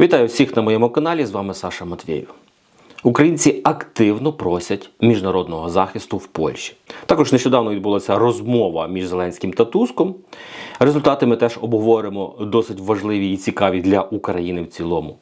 Вітаю всіх на моєму каналі. З вами Саша Матвєєв. Українці активно просять міжнародного захисту в Польщі. Також нещодавно відбулася розмова між Зеленським та Туском. Результати ми теж обговоримо досить важливі і цікаві для України в цілому.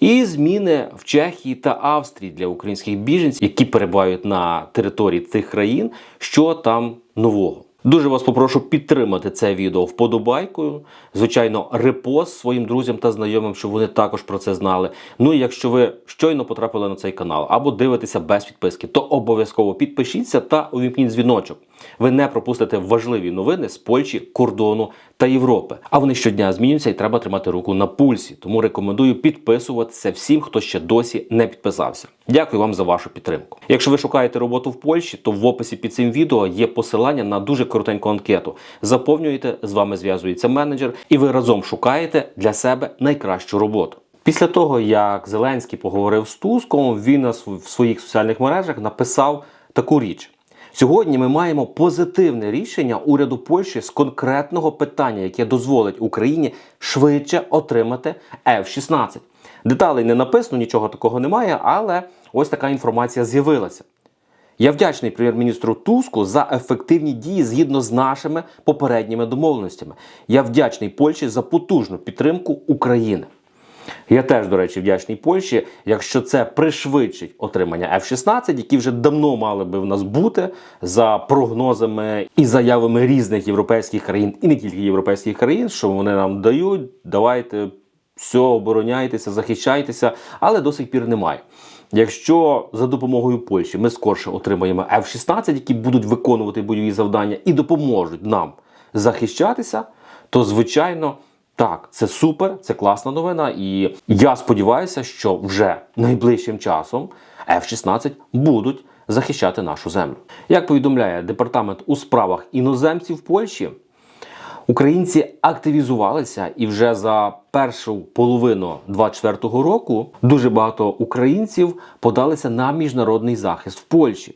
І зміни в Чехії та Австрії для українських біженців, які перебувають на території цих країн, що там нового. Дуже вас попрошу підтримати це відео вподобайкою. Звичайно, репост своїм друзям та знайомим, щоб вони також про це знали. Ну і якщо ви щойно потрапили на цей канал або дивитеся без підписки, то обов'язково підпишіться та увімкніть дзвіночок. Ви не пропустите важливі новини з Польщі, кордону та Європи. А вони щодня змінюються і треба тримати руку на пульсі. Тому рекомендую підписуватися всім, хто ще досі не підписався. Дякую вам за вашу підтримку. Якщо ви шукаєте роботу в Польщі, то в описі під цим відео є посилання на дуже коротеньку анкету. Заповнюєте, з вами зв'язується менеджер, і ви разом шукаєте для себе найкращу роботу. Після того, як Зеленський поговорив з Туском, він в своїх соціальних мережах написав таку річ. Сьогодні ми маємо позитивне рішення уряду Польщі з конкретного питання, яке дозволить Україні швидше отримати F-16. Деталей не написано, нічого такого немає, але ось така інформація з'явилася. Я вдячний прем'єр-міністру Туску за ефективні дії згідно з нашими попередніми домовленостями. Я вдячний Польщі за потужну підтримку України. Я теж, до речі, вдячний Польщі, якщо це пришвидшить отримання F-16, які вже давно мали би в нас бути за прогнозами і заявами різних європейських країн, і не тільки європейських країн, що вони нам дають. Давайте все, обороняйтеся, захищайтеся, але до сих пір немає. Якщо за допомогою Польщі ми скорше отримаємо F-16, які будуть виконувати бойові завдання і допоможуть нам захищатися, то звичайно. Так, це супер, це класна новина, і я сподіваюся, що вже найближчим часом F-16 будуть захищати нашу землю. Як повідомляє департамент у справах іноземців в Польщі, Українці активізувалися, і вже за першу половину 24-го року дуже багато українців подалися на міжнародний захист в Польщі.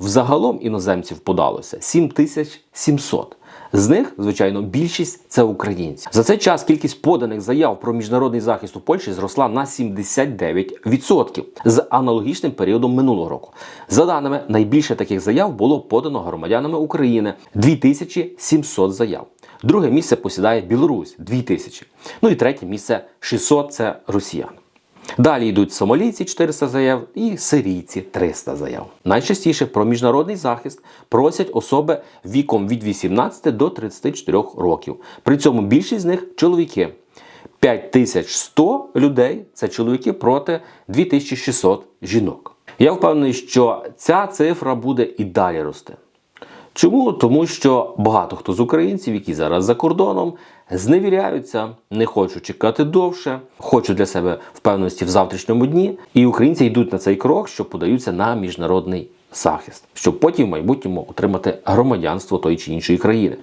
Взагалом іноземців подалося 7700. З них, звичайно, більшість це українці. За цей час кількість поданих заяв про міжнародний захист у Польщі зросла на 79% з аналогічним періодом минулого року. За даними, найбільше таких заяв було подано громадянами України 2700 заяв. Друге місце посідає Білорусь 2000. Ну і третє місце 600 це росіяни. Далі йдуть сомалійці 400 заяв і сирійці 300 заяв. Найчастіше про міжнародний захист просять особи віком від 18 до 34 років. При цьому більшість з них чоловіки. 5100 людей це чоловіки проти 2600 жінок. Я впевнений, що ця цифра буде і далі рости. Чому? Тому що багато хто з українців, які зараз за кордоном, зневіряються, не хочуть чекати довше, хочуть для себе впевненості в завтрашньому дні. І українці йдуть на цей крок, що подаються на міжнародний захист, щоб потім в майбутньому отримати громадянство тої чи іншої країни.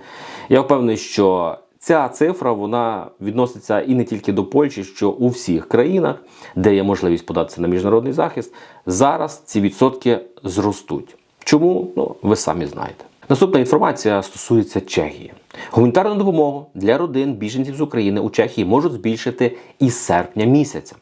Я впевнений, що ця цифра вона відноситься і не тільки до Польщі, що у всіх країнах, де є можливість податися на міжнародний захист, зараз ці відсотки зростуть. Чому? Ну, ви самі знаєте. Наступна інформація стосується Чехії. Гуманітарну допомогу для родин біженців з України у Чехії можуть збільшити із серпня місяця.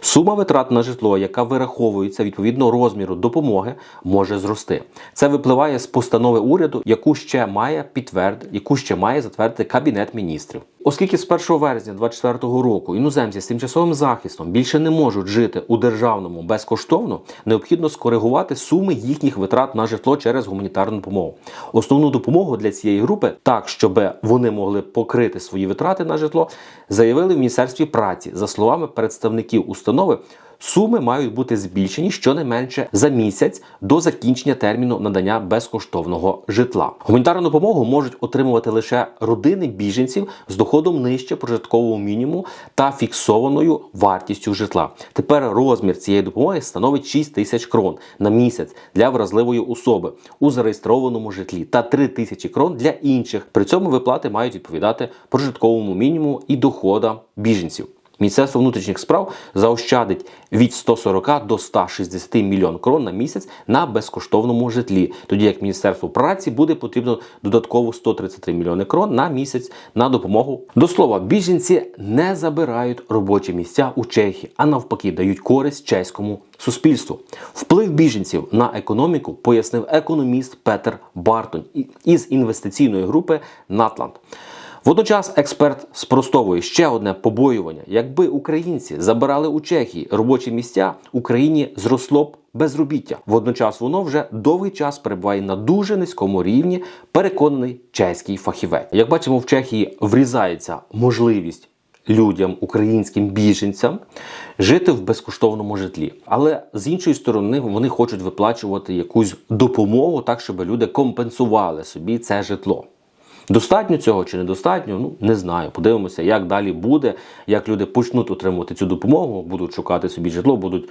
Сума витрат на житло, яка вираховується відповідно розміру допомоги, може зрости. Це випливає з постанови уряду, яку ще має підтвердити, яку ще має затвердити кабінет міністрів. Оскільки з 1 вересня 2024 року іноземці з тимчасовим захистом більше не можуть жити у державному безкоштовно, необхідно скоригувати суми їхніх витрат на житло через гуманітарну допомогу. Основну допомогу для цієї групи, так щоб вони могли покрити свої витрати на житло, заявили в міністерстві праці. За словами представників установи, суми мають бути збільшені щонайменше за місяць до закінчення терміну надання безкоштовного житла. Гуманітарну допомогу можуть отримувати лише родини біженців з доходом нижче прожиткового мінімуму та фіксованою вартістю житла. Тепер розмір цієї допомоги становить 6 тисяч крон на місяць для вразливої особи у зареєстрованому житлі та 3 тисячі крон для інших. При цьому виплати мають відповідати прожитковому мінімуму і доходам біженців. Міністерство внутрішніх справ заощадить від 140 до 160 мільйон крон на місяць на безкоштовному житлі, тоді як Міністерству праці буде потрібно додатково 133 мільйони крон на місяць на допомогу. До слова, біженці не забирають робочі місця у Чехії, а навпаки дають користь чеському суспільству. Вплив біженців на економіку пояснив економіст Петер Бартон із інвестиційної групи Натланд. Водночас експерт спростовує ще одне побоювання: якби українці забирали у Чехії робочі місця, Україні зросло б безробіття. Водночас воно вже довгий час перебуває на дуже низькому рівні, переконаний чеський фахівець. Як бачимо, в Чехії врізається можливість. Людям, українським біженцям жити в безкоштовному житлі, але з іншої сторони вони хочуть виплачувати якусь допомогу, так щоб люди компенсували собі це житло. Достатньо цього чи недостатньо? Ну не знаю. Подивимося, як далі буде, як люди почнуть отримувати цю допомогу, будуть шукати собі житло, будуть,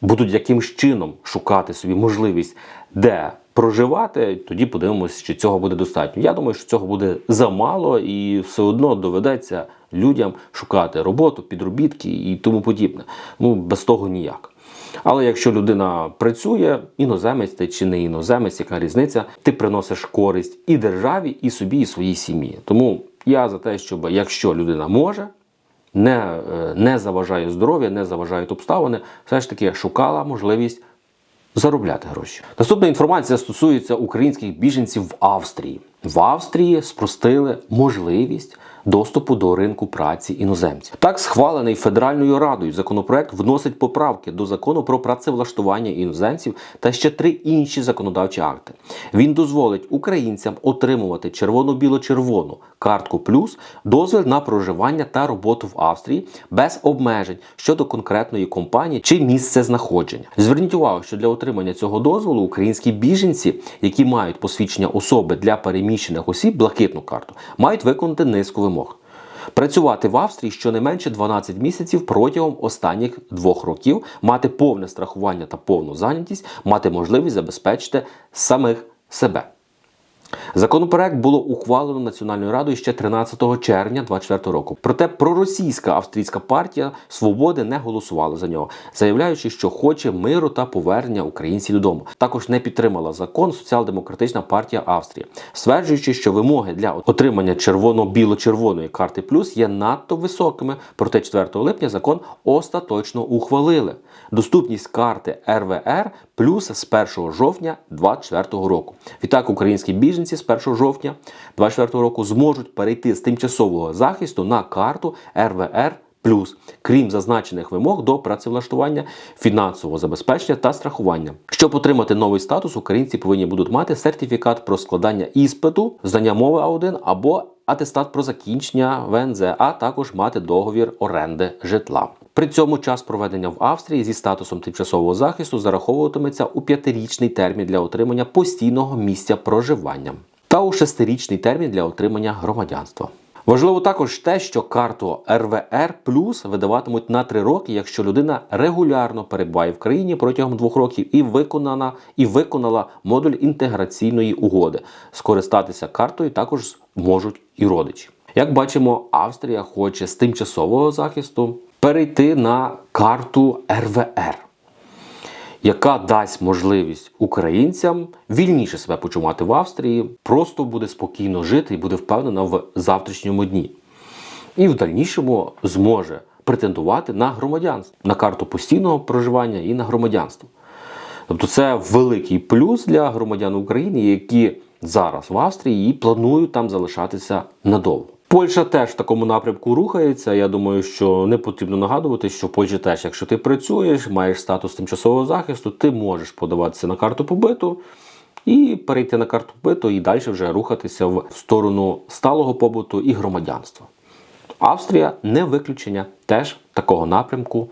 будуть якимсь чином шукати собі можливість, де проживати. Тоді подивимося, чи цього буде достатньо. Я думаю, що цього буде замало, і все одно доведеться людям шукати роботу, підробітки і тому подібне. Ну без того ніяк. Але якщо людина працює, іноземець чи не іноземець, яка різниця, ти приносиш користь і державі, і собі, і своїй сім'ї. Тому я за те, щоб якщо людина може, не, е, не заважає здоров'я, не заважають обставини, все ж таки шукала можливість заробляти гроші. Наступна інформація стосується українських біженців в Австрії. В Австрії спростили можливість доступу до ринку праці іноземців. Так, схвалений Федеральною радою законопроект вносить поправки до закону про працевлаштування іноземців та ще три інші законодавчі акти. Він дозволить українцям отримувати червоно-біло-червону картку плюс дозвіл на проживання та роботу в Австрії без обмежень щодо конкретної компанії чи місце знаходження. Зверніть увагу, що для отримання цього дозволу українські біженці, які мають посвідчення особи для переміщених осіб, блакитну карту, мають виконати низку вимог. Працювати в Австрії щонайменше 12 місяців протягом останніх двох років, мати повне страхування та повну зайнятість, мати можливість забезпечити самих себе. Законопроект було ухвалено Національною радою ще 13 червня 2024 року. Проте проросійська австрійська партія свободи не голосувала за нього, заявляючи, що хоче миру та повернення українців додому. Також не підтримала закон Соціал-демократична партія Австрії, стверджуючи, що вимоги для отримання червоно-біло-червоної карти плюс є надто високими. Проте 4 липня закон остаточно ухвалили. Доступність карти РВР плюс з 1 жовтня 2024 року. Відтак українські біженці з 1 жовтня 2024 року зможуть перейти з тимчасового захисту на карту РВР. Плюс, крім зазначених вимог до працевлаштування, фінансового забезпечення та страхування. Щоб отримати новий статус, українці повинні будуть мати сертифікат про складання іспиту, знання мови А1 або атестат про закінчення ВНЗ, а також мати договір оренди житла. При цьому час проведення в Австрії зі статусом тимчасового захисту зараховуватиметься у п'ятирічний термін для отримання постійного місця проживання та у шестирічний термін для отримання громадянства. Важливо також те, що карту РВР плюс видаватимуть на три роки, якщо людина регулярно перебуває в країні протягом двох років і виконана і виконала модуль інтеграційної угоди. Скористатися картою також можуть і родичі. Як бачимо, Австрія хоче з тимчасового захисту перейти на карту РВР яка дасть можливість українцям вільніше себе почувати в Австрії, просто буде спокійно жити і буде впевнена в завтрашньому дні. І в дальнішому зможе претендувати на громадянство, на карту постійного проживання і на громадянство. Тобто це великий плюс для громадян України, які зараз в Австрії і планують там залишатися надовго. Польща теж в такому напрямку рухається. Я думаю, що не потрібно нагадувати, що в Польщі теж, якщо ти працюєш, маєш статус тимчасового захисту, ти можеш подаватися на карту побиту і перейти на карту побиту і далі вже рухатися в сторону сталого побуту і громадянства. Австрія не виключення теж такого напрямку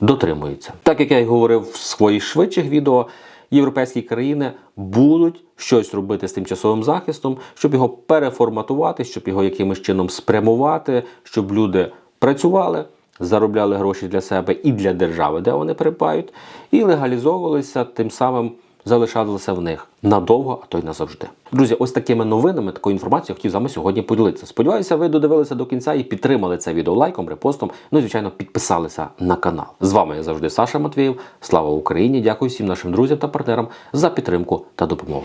дотримується. Так як я й говорив в своїх швидших відео європейські країни будуть щось робити з тимчасовим захистом, щоб його переформатувати, щоб його якимось чином спрямувати, щоб люди працювали, заробляли гроші для себе і для держави, де вони перебувають, і легалізовувалися тим самим. Залишалися в них надовго, а то й назавжди. Друзі, ось такими новинами, такою інформацією хотів з вами сьогодні поділитися. Сподіваюся, ви додивилися до кінця і підтримали це відео лайком, репостом. Ну і звичайно, підписалися на канал. З вами я завжди Саша Матвієв. Слава Україні! Дякую всім нашим друзям та партнерам за підтримку та допомогу.